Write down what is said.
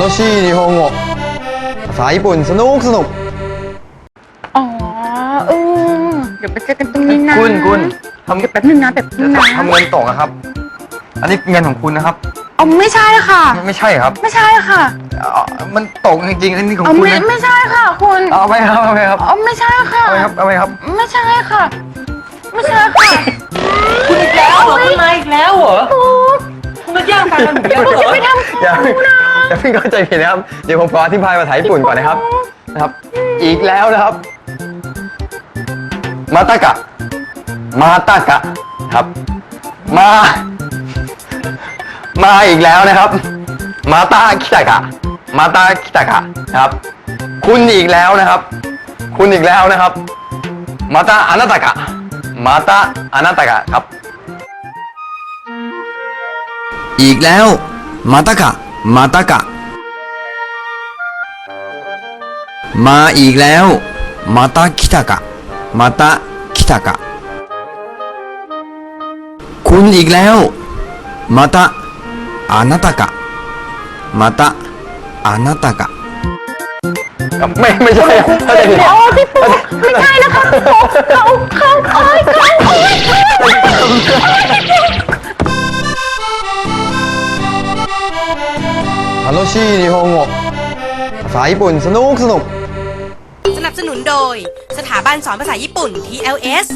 楽しい日本語ภาษาญี่ปุ่นสนุกสนุก อ๋อเออเดี๋ยวไปเจอกันตรงนี้นะ คุณคุณทำ เดี๋ยวแป๊บนึงนะแบบนึงนะ ทำเงินตกอะครับ อันนี้เงินของคุณนะครับ อ๋อไม่ใช่ค่ะ ไม่ไม่ใช่ครับ ไม่ใช่ค่ะ อ๋อมันตกจริงๆอันนี้ของ อ๋อ คุณ ไม่ นะ ไม่ใช่ค่ะ คุณ เอาไปครับเอาไปครับ อ๋อไม่ใช่ค่ะ เอาไปครับเอาไปครับ ไม่ใช่ค่ะ ไม่ใช่ค่ะ คุณอีกแล้วเหรอคุณมาอีกแล้วเหรอ ถูก คุณมาแย่งแฟนกันผมเยอะเหรอ ไม่ทำ อย่า อย่าเพิ่งเข้าใจผิดนะครับ เดี๋ยวผมขออธิบายภาษาญี่ปุ่นก่อนนะครับ นะครับ อีกแล้วนะครับ มาตากะ มาตากะ ครับ มา มาอีกแล้วนะครับ มาตาคิตากะ มาตาคิตากะนะครับ คุณอีกแล้วนะครับ คุณอีกแล้วนะครับ มาตาอนาตากะ มาตาอนาตากะครับ อีกแล้ว มาตากะ มาตากะ มาอีกแล้ว มาตะคิตะกะ มาตะคิตะกะ คุณอีกแล้ว มาตะอานาตะกะ มาตะอานาตะกะ ไม่ไม่ใช่เข้าใจอพี่ปุ๊กไม่ใช่นะคะ 楽しい日本語ภาษาญี่ปุ่นสนุกสนุก สนับสนุนโดย สถาบันสอนภาษาญี่ปุ่น TLS